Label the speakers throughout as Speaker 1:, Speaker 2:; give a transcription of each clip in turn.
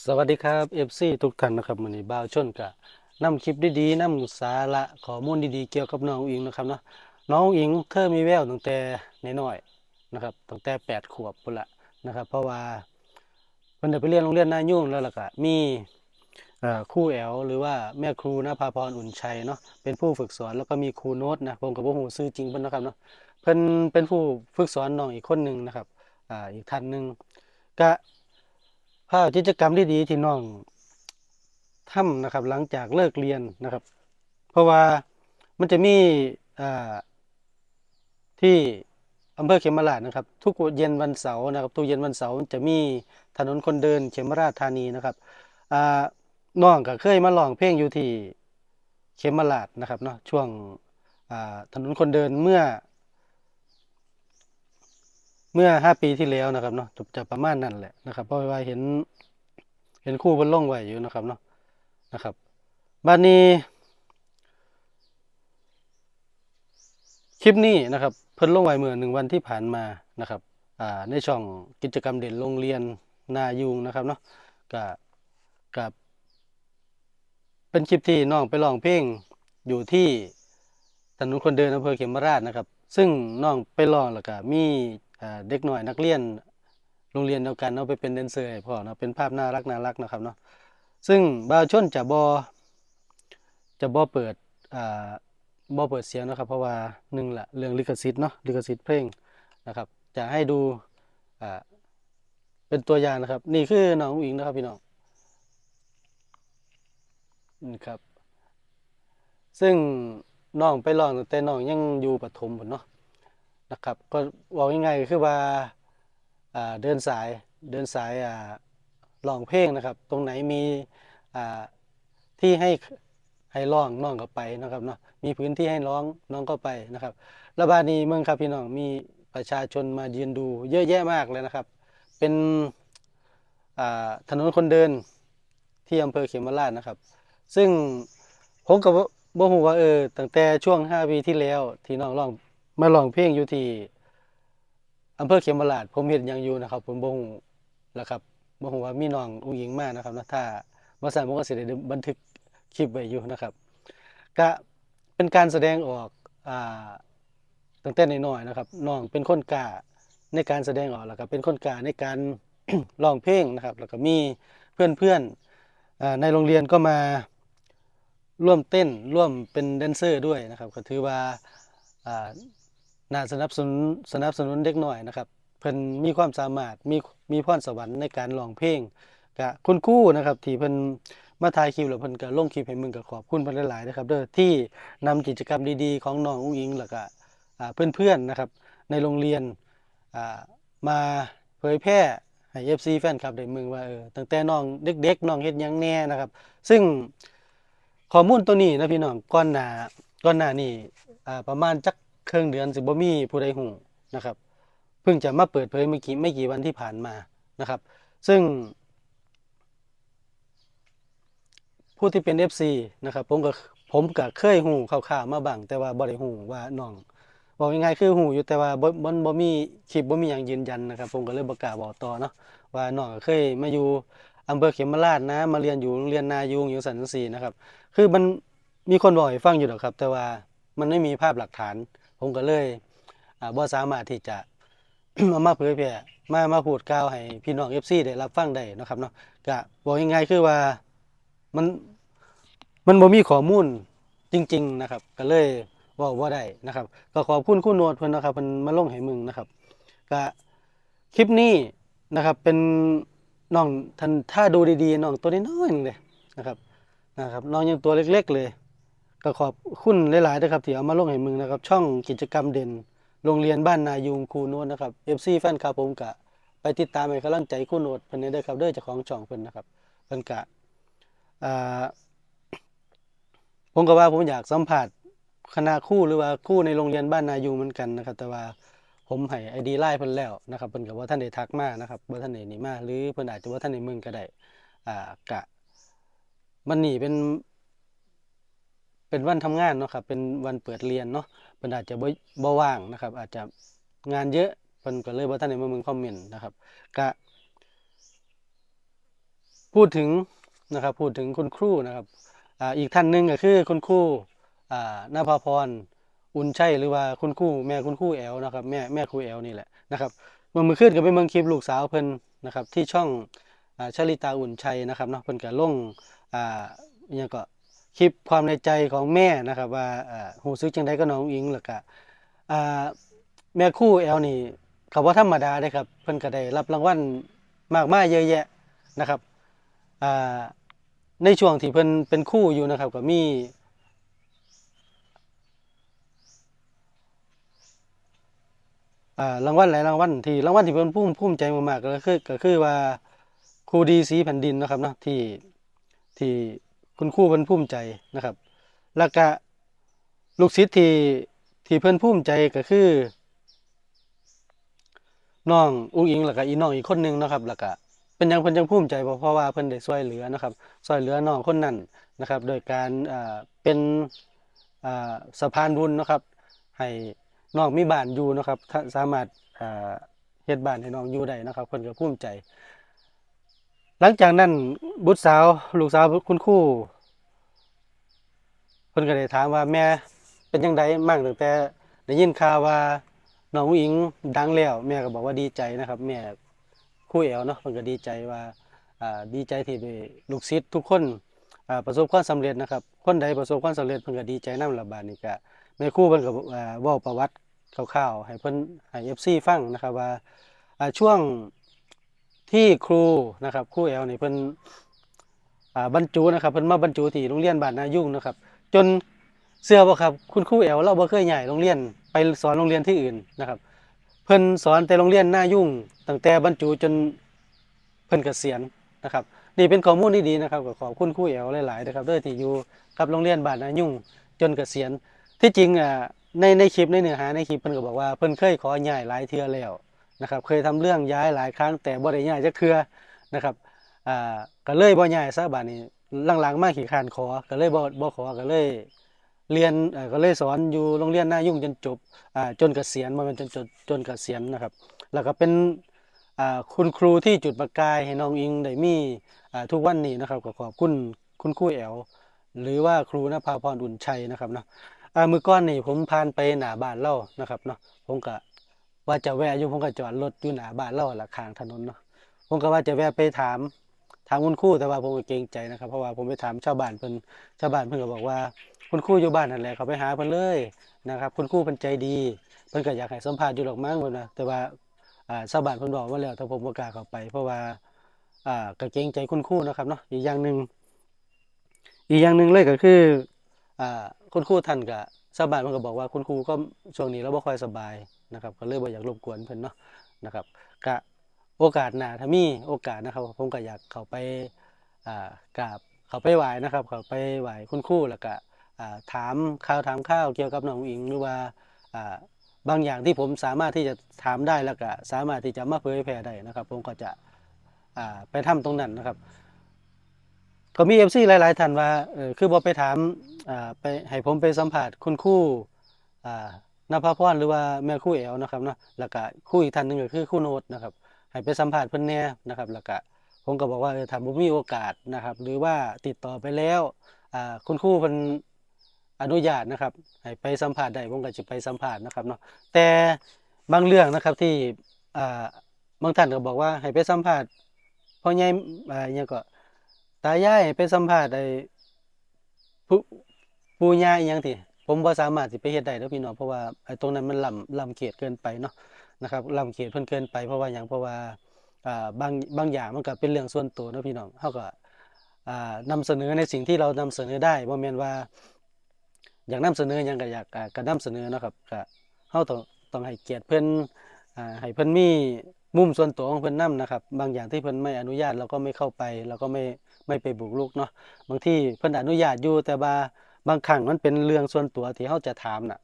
Speaker 1: สวัสดีครับ FC ทุกท่านนะครับวันนี้บ่าวชนกะนำคลิปดีๆนำสาระข้อมูลดีๆเกี่ยวกับน้องอิงนะครับเนาะน้องอิงเคยมีแววตั้งแต่น้อยๆนะครับตั้งแต่แปดขวบพุ่นละนะครับ เพราะว่าเพิ่นได้ไปเรียนโรงเรียนนายุ่งแล้วล่ะก็มีเอ่อครูแอลหรือว่าแม่ครูนภาพรอุ่นชัยเนาะเป็นผู้ฝึกสอนแล้วก็มีครูโน้ตนะผมกับบ่ฮู้ชื่อจริงเพิ่นนะครับเนาะเพิ่นเป็นผู้ฝึกสอนน้องอีกคนหนึงนะครับอ่าอีกท่านหนึงก็ ภาพกิจกรรมที่ดีที่น้องทำนะครับ หลังจากเลิกเรียนนะครับ เพราะว่ามันจะมีที่อำเภอเขมราชนะครับ ทุกเย็นวันเสาร์นะครับทุกเย็นวันเสาร์จะมีถนนคนเดินเขมราชธานีนะครับอ่าน้องก็เคยมาร้องเพลงอยู่ที่เขมราชนะครับเนาะช่วงถนนคนเดินเมื่อ เมื่อห้าปีที่แล้วนะครับเนาะจะประมาณนั้นแหละนะครับ เพราะว่าเห็น เห็นคู่เพิ่นลงไว้อยู่นะครับเนาะนะครับบัดนี้คลิปนี้นะครับเพิ่นลงไว้เมื่อหนึ่งวันที่ผ่านมานะครับอ่าในช่องกิจกรรมเด่นโรงเรียนนายุงนะครับเนาะก็กับ เป็นคลิปที่น้องไปร้องเพลงอยู่ที่ถนนคนเดินอำเภอเขมราชนะครับ ซึ่งน้องไปร้องแล้วก็มี เด็กหน้อยนักเรียนโรงเรียนเดียวกันเอาไปเป็นแดนเซอร์ให้พ่อเนาะเป็นภาพน่ารักน่ารักนะครับเนาะซึ่งบ่าวชนจะบอจะบอเปิดอ่าบอเปิดเสียงนะครับ เพราะว่าหนึ่งละเรื่องลิขสิทธิ์เนาะลิขสิทธิ์เพลงนะครับ จะให้ดูอ่าเป็นตัวอย่างนะครับ นี่คือน้องอิงนะครับพี่น้องนี่ครับ ซึ่งน้องไปร้องตั้งแต่น้องยังอยู่ประถมเนาะ นะครับก็บอกง่ายๆก็คือว่าเดินสายเดินสายอ่าร้องเพลงนะครับ ตรงไหนมีที่ให้ให้ร้องน้องก็ไปนะครับเนาะมีพื้นที่ให้ร้องน้องก็ไปนะครับระบาดนี้เมืองครับพี่น้องมีประชาชนมายืนดูเยอะแยะมากเลยนะครับ เป็นถนนคนเดินที่อำเภอเขมราชนะครับ ซึ่งผมกับบ่ฮู้ว่าเออตั้งแต่ช่วง 5 ปีที่แล้วที่น้องร้อง มาร้องเพลงอยู่ที่อำเภอเขมราชผมเห็นยังอยู่นะครับผมบ่ฮู้แล้วครับบ่ฮู้ว่ามีน้องอุ้งอิงมากนะครับนะถ้าบ่ซั่นผมก็สิได้บันทึกคลิปไว้อยู่นะครับก็เป็นการแสดงออกอ่าตั้งแต่น้อยๆนะครับน้องเป็นคนกล้าในการแสดงออกแล้วก็เป็นคนกล้าในการร้องเพลงนะครับ แล้วก็มีเพื่อนๆในโรงเรียนก็มาร่วมเต้นร่วมเป็นแดนเซอร์ด้วยนะครับ ก็ถือว่า น่าสนับสนุนสนับสนุนเด็กหน่อยนะครับเพิ่นมีความสามารถมีมีพรสวรรค์ในการร้องเพลงกะคุณครูนะครับที่เพิ่นมาถ่ายคลิปแล้วเพิ่นก็ลงคลิปให้มึงก็ขอบคุณเพิ่นหลายๆนะครับเด้อที่นำกิจกรรมดีๆ ของน้องอุ้งอิงแล้วก็อ่าเพื่อนๆนะครับในโรงเรียนอ่ามาเผยแพร่ให้ FC แฟนคลับได้มึงว่าเออตั้งแต่น้องเด็กๆน้องเฮ็ดหยังแน่นะครับ ซึ่งข้อมูลตัวนี้นะพี่น้องก่อนหน้าก่อนหน้านี้อ่าประมาณจัก เครื่องเดือนสิบ่มีผู้ใดหูนะครับ เพิ่งจะมาเปิดเผยเมื่อกี้ไม่กี่วันที่ผ่านมานะครับ ซึ่ง ผู้ที่เป็น FC นะครับ ผมก็ผมก็เคยหูข่าวๆมาบ้างแต่ว่าบ่ได้หูว่าน้องบอกยังไงคือหูอยู่แต่ว่าบ่บ่บ่มีคลิปบ่มีหยังยืนยันนะครับ ผมก็เลยบ่กล้าบอกต่อเนาะว่าน้องก็เคยมาอยู่อำเภอเขมราชนะ มาเรียนอยู่โรงเรียนนายูงอยู่สันจังซี่นะครับ คือมันมีคนบอกให้ฟังอยู่ดอกครับ แต่ว่ามันไม่มีภาพหลักฐาน ผมก็เลยบ่สามารถที่จะเอามาเผยแพร่มามาพูดกล่าวให้พี่น้อง FC ได้รับฟังได้นะครับเนาะก็บอกยังไงายๆคือว่ามันมันบ่มีข้อมูลจริง ๆ นะครับ ก็เลยว้าบ่ได้นะครับ ก็ขอบคุณคุณโนวดเพิ่นนะครับเพิ่นมาลงให้มึงนะครับก็คลิปนี้นะครับ เป็นน้องท่านถ้าดูดีๆน้องตัวน้อยๆนึงเลยนะครับนะครับน้องยังตัวเล็ก ๆ เลย ก็ขอบคุณหลายๆนะครับที่เอามาลงให้มึงนะครับ ช่องกิจกรรมเด่น โรงเรียนบ้านนายุงครูนวดนะครับ FC แฟนคลับผมกะไปติดตามให้กำลังใจครูโนวดเพิ่นได้อครับเด้อเจ้าของช่องเพิ่นนะครับเพิ่นกะอ่าผมก็ว่าผมอยากสัมผัสคณะครูหรือว่าครูในโรงเรียนบ้านนายุงเหมือนกันนะครับ แต่ว่าผมให้ ID ไลน์เพิ่นแล้วนะครับเพิ่นก็บ่าทันได้ทักมานะครับบ่าทันได้นี่มาหรือเพิ่นอาจจะบ่าทันได้มึงก็ได้อ่ากะมันนี่เป็น เป็นวันทำงานเนาะครับเป็นวันเปิดเรียนเนาะเพิ่นอาจจะบ่บ่ว่างนะครับ อาจจะงานเยอะเพิ่นก็เลยบ่ทันได้มาเบิ่งคอมเมนต์นะครับก็พูดถึงนะครับพูดถึงคุณครูนะครับอ่าอีกท่านหนึ่งก็คือคุณครูอ่านภาพรอุ่นชัยหรือว่าคุณครูแม่คุณครูแอลนะครับแม่แม่ครูแอลนี่แหละนะครับเมื่อมือขึ้นก็ไปเมืองคลิปลูกสาวเพิ่นนะครับที่ช่องอ่าชลิตาอุ่นชัยนะครับเนาะเพิ่นก็ลงอ่าอิหยังก็ คลิปความในใจของแม่นะครับ ว่าหูซึกจังไดก็น้องอิงแล้วก็อ่าแม่ครูแอลนี่เขาว่าธรรมดาเด้ครับ เพิ่นก็ได้รับรางวัลมากมายเยอะแยะนะครับในช่วงที่เพิ่นเป็นคู่อยู่นะครับก็มีอ่ารางวัลหลายรางวัลที่รางวัลที่เพิ่นภูมิภูมิใจมากๆก็คือก็คือว่าครูดีสีแผ่นดินนะครับเนาะที่ที่ คุณครูเพิ่นภูมิใจนะครับ แล้วก็ลูกศิษย์ที่ที่เพิ่นภูมิใจก็คือน้องอุ้งอิงแล้วก็อีน้องอีกคนนึงนะครับ แล้วก็เป็นยังเพิ่นจังภูมิใจเพราะว่าเพิ่นได้ช่วยเหลือนะครับช่วยเหลือน้องคนนั้นนะครับ โดยการอ่าเป็นอ่าสะพานบุญนะครับ ให้น้องมีบ้านอยู่นะครับ สามารถอ่าเฮ็ดบ้านให้น้องอยู่ได้นะครับ เพิ่นก็ภูมิใจ หลังจากนั้นบุตรสาวลูกสาวคุณครูเพิ่นก็ได้ถามว่าแม่เป็นจังไดมั่งตั้งแต่ได้ยินข่าวว่าน้องอิงดังแล้วแม่ก็บอกว่าดีใจนะครับ แม่ครู่แอลเนาะเพิ่นก็ดีใจว่าอ่าดีใจที่ลูกศิษย์ทุกคนอ่าประสบความสำเร็จนะครับ คนใดประสบความสำเร็จเพิ่นก็ดีใจนำละบาดนี้ก็แม่ครูเพิ่นก็อ่าเว้าประวัติคร่าวๆให้เพิ่นให้ FC ฟังนะครับว่าอ่าช่วง ที่ครูนะครับครูแอลนี่เพิ่นบรรจุนะครับเพิ่นมาบรรจุที่โรงเรียนบ้านนายุ่งนะครับ จนเชื่อบ่ครับคุณครูแอลเราบ่เคยย้ายโรงเรียนไปสอนโรงเรียนที่อื่นนะครับ เพิ่นสอนแต่โรงเรียนหน้ายุ่งตั้งแต่บรรจุจนเพิ่นเกษียณนะครับนี่เป็นข้อมูลที่ดีนะครับก็ขอบคุณครูแอลหลายๆนะครับด้อที่อยู่กับโรงเรียนบ้านนายุ่งจนเกษียณที่จริงอ่าในในคลิปในเนื้อหาในคลิปเพิ่นก็บอกว่าเพิ่นเคยขอย้ายหลายเทื่อแล้ว นะครับเคยทำเรื่องย้ายหลายครั้งแต่บ่ได้ย้ายจักเทื่อนะครับอ่าก็เลยบ่ย้ายซะบัดนี้หลังๆมาขี้คานขอก็เลยบ่บ่ขอก็เลยเรียนก็เลยสอนอยู่โรงเรียนหน้ายุ่งจนจบอ่าจนเกษียณมาเป็นจนจนจนเกษียณนะครับ แล้วก็เป็นอ่าคุณครูที่จุดประกายให้น้องอิงได้มีอ่าทุกวันนี้นะครับก็ขอบคุณคุณครูแอลหรือว่าครูนภาพรอุ่นชัยนะครับเนาะอ่ามือก้อนนี่ผมผ่านไปหน้าบ้านเล่านะครับเนาะผมก็ ว่าจะแวะอยู่ผมก็จอดรถอยู่หน้าบ้านเล่าละข้างถนนเนาะผมก็ว่าจะแวะไปถามถามคุณครูแต่ว่าผมก็เกรงใจนะครับ เพราะว่าผมไปถามชาวบ้านเพิ่นชาวบ้านเพิ่นก็บอกว่า คุณครูอยู่บ้านนั่นแหละเขาไปหาเพิ่นเลยนะครับ คุณครูเพิ่นใจดีเพิ่นก็อยากให้สัมภาษณ์อยู่ดอกมั้งเพิ่นนะแต่ว่าอ่าชาวบ้านเพิ่นบอกว่าแล้วแต่ผมบ่กล้าเข้าไป เพราะว่าอ่าก็เกรงใจคุณครูนะครับเนาะอีกอย่างหนึ่งอีกอย่างหนึ่งเลยก็คืออ่าคุณครูท่านก็ชาวบ้านเพิ่นก็บอกว่าคุณครูก็ช่วงนี้เราบ่ค่อยสบาย นะครับก็เลยบ่อยากรบกวนเพิ่นเนาะนะครับก็โอกาสหน้าถ้ามีโอกาสนะครับ ผมก็อยากเข้าไปอ่ากราบเข้าไปไหว้นะครับเข้าไปไหว้คุณครูแล้วก็อ่าถามข่าวถามข้าวเกี่ยวกับน้องอิงหรือว่าอ่าบางอย่างที่ผมสามารถที่จะถามได้แล้วก็สามารถที่จะมาเผยแพร่ได้นะครับ ผมก็จะอ่าไปทำตรงนั้นนะครับ ก็มีเอฟซีหลายๆท่านว่าเออคือบ่ไปถามอ่าไปให้ผมไปสัมภาษณ์คุณครูอ่า นภาพรหรือว่าแม่ครูแอลนะครับเนาะแล้วก็ครูอีกท่านหนึ่งก็คือครูโนตนะครับให้ไปสัมภาษณ์เพิ่นแหน่นะครับ แล้วก็ผมก็บอกว่าเออถ้าบ่มีโอกาสนะครับ หรือว่าติดต่อไปแล้วอ่าคุณครูเพิ่นอนุญาตนะครับให้ไปสัมภาษณ์ได้ผมก็จะไปสัมภาษณ์นะครับเนาะแต่บางเรื่องนะครับที่อ่าบางท่านก็บอกว่าให้ไปสัมภาษณ์พ่อใหญ่อ่ายังก็ตายายให้ไปสัมภาษณ์ไอ้ผู้ปู่ย่าอีหยังที่ ผมบ่าสามารถสิไปเฮ็ดได้เด้อพี่น้องเพราะว่าไอ้ตรงนั้นมันล้ำล้ำเขตเกินไปเนาะนะครับล้ำเขตเพิ่นเกินไปเพราะว่าหยังเพราะว่าอ่าบางบางอย่างมันก็เป็นเรื่องส่วนตัวเนาะพี่น้องเฮาก็อ่านำเสนอในสิ่งที่เรานำเสนอได้บ่แม่นว่า อยากนำเสนอหยังก็อยากก็นำเสนอเนาะครับก็เฮาต้องต้องให้เกียรติเพิ่นอ่าให้เพิ่นมีมุมส่วนตัวของเพิ่นนํนะครับ บางอย่างที่เพิ่นไม่อนุญาตเราก็ไม่เข้าไปเราก็ไม่ไม่ไปบุกรุกเนาะบางที่เพิ่นอนุญาตอยู่แต่ว่า บางครั้งมันเป็นเรื่องส่วนตัวที่เฮาจะถามน่ะ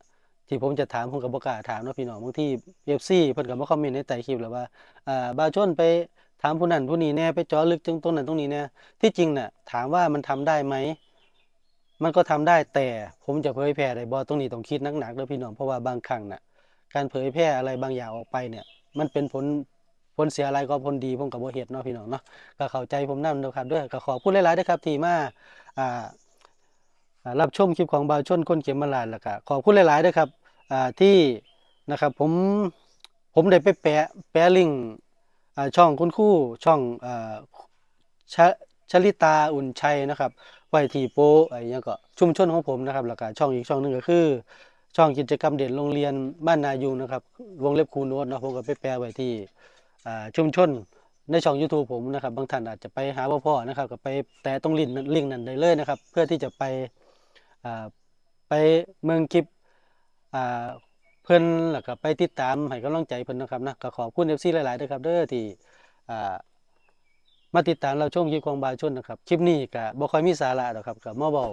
Speaker 1: ที่ผมจะถามผมก็บ่กาถามนะพี่น้องบางที FC เพิ่นก็มาคอมเมนต์ในใต้คลิปแล้วว่าอ่าบาชนไปถามผู้นั้นผู้นี้แน่ไปเจาะลึกตรงตรงนั้นตรงนี้แน่ที่จริงน่ะถามว่ามันทำได้ไหมมันก็ทำได้แต่ผมจะเผยแพร่ได้บ่ตรงนี้ต้องคิดหนักๆเด้อพี่น้องเพราะว่าบางครั้งน่ะ การเผยแพร่อะไรบางอย่างออกไปเนี่ย มันเป็นผลผลเสียอะไรก็ผลดีผมก็บ่เฮ็ดเนาะพี่น้องเนาะก็เข้าใจผมนำเด้อครับด้อก็ขอบคุณหลายๆเด้อครับที่มาอ่าอ่า รับชมคลิปของบาวชนคนเข็มมาลานแล้วก็ขอบคุณหลายๆเด้อครับที่นะครับผมผมได้ไปแปะแปะลิงก์ช่องคุณครูช่องอชชลิตาอุ่นชัยนะครับไวทีโปอะไอ้หยังก็ชุมชนของผมนะครับแล้วก็ช่องอีกช่องหนึ่งก็คือ ช่องกิจกรรมเด่นโรงเรียนบ้านนายุงนะครับ วงเล็บคูโนตเนาะผมก็ไปแปลไว้ที่ชุมชนในช่อง YouTube ผมนะครับ บางท่านอาจจะไปหาพ่อๆนะครับ ก็ไปแตะตรงลิงก์นั้นลิงก์นั้นได้เลยนะครับ เพื่อที่จะไป ไปเมืองคลิปเพิ่อนแล้วก็ไปติดตามให้กำลังใจเพิ่อนนะครับนะก็ขอบคุณ FC หลายๆด้วยครับเด้อที่มาติดตามเราชมคลิปของบาวชนนะครับคลิปนี้ก็บ่ค่อยมีสาระหรอกครับก็มาเว้า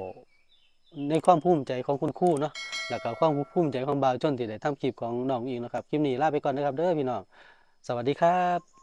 Speaker 1: ในความภูมิใจของคุณครูเนาะแล้วก็ความภูมิใจของบาวชนที่ได้ทำคลิปของน้องอิงนะครับคลิปนี้ลาไปก่อนนะครับเด้อพี่น้องสวัสดีครับ